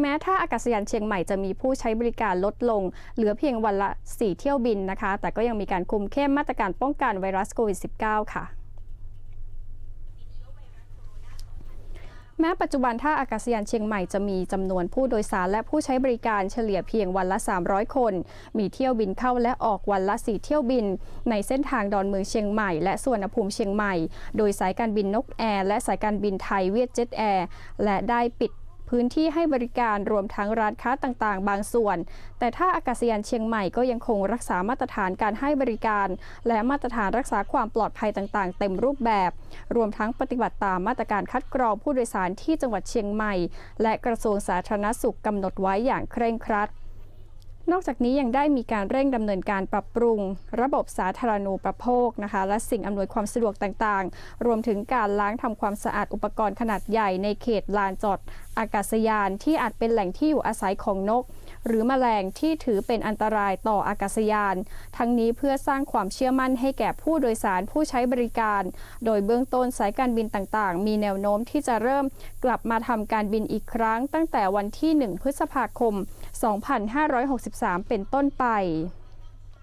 แม้ท่าอากาศยานเชียงใหม่จะมีผู้ใช้บริการลดลง เหลือเพียงวันละ 4 เที่ยวบินนะคะ แต่ก็ยังมีการคุมเข้มมาตรการป้องกันไวรัสโควิด -19 ค่ะแม้ปัจจุบันท่าอากาศยานเชียงใหม่จะมีจำนวนผู้โดยสารและผู้ใช้บริการเฉลี่ยเพียงวันละ 300 คน มีเที่ยวบินเข้าและออกวันละ 4 เที่ยวบิน ในเส้นทางดอนเมืองเชียงใหม่และสวนภูมิเชียงใหม่ โดยสายการบินนกแอร์และสายการบินไทยเวียดเจ็ตแอร์และได้ปิด พื้นที่ให้บริการรวมทั้งร้านค้าต่างๆ บางส่วน แต่ท่าอากาศยานเชียงใหม่ก็ยังคงรักษามาตรฐานการให้บริการ และมาตรฐานรักษาความปลอดภัยต่างๆ เต็มรูปแบบ รวมทั้งปฏิบัติตามมาตรการคัดกรองผู้โดยสารที่จังหวัดเชียงใหม่ และกระทรวงสาธารณสุขกำหนดไว้อย่างเคร่งครัดนอกจากนี้ยังได้มีการเร่งดำเนินการปรับปรุง ระบบสาธารณูปโภคนะคะ และสิ่งอำนวยความสะดวกต่างๆ รวมถึงการล้างทำความสะอาดอุปกรณ์ขนาดใหญ่ในเขตลานจอดอากาศยานที่อาจเป็นแหล่งที่อยู่อาศัยของนก หรือแมลงที่ถือเป็นอันตรายต่ออากาศยาน ทั้งนี้เพื่อสร้างความเชื่อมั่นให้แก่ผู้โดยสารผู้ใช้บริการ โดยเบื้องต้นสายการบินต่างๆ มีแนวโน้มที่จะเริ่มกลับมาทำการบินอีกครั้ง ตั้งแต่วันที่ 1 พฤษภาคม 2563 เป็นต้นไป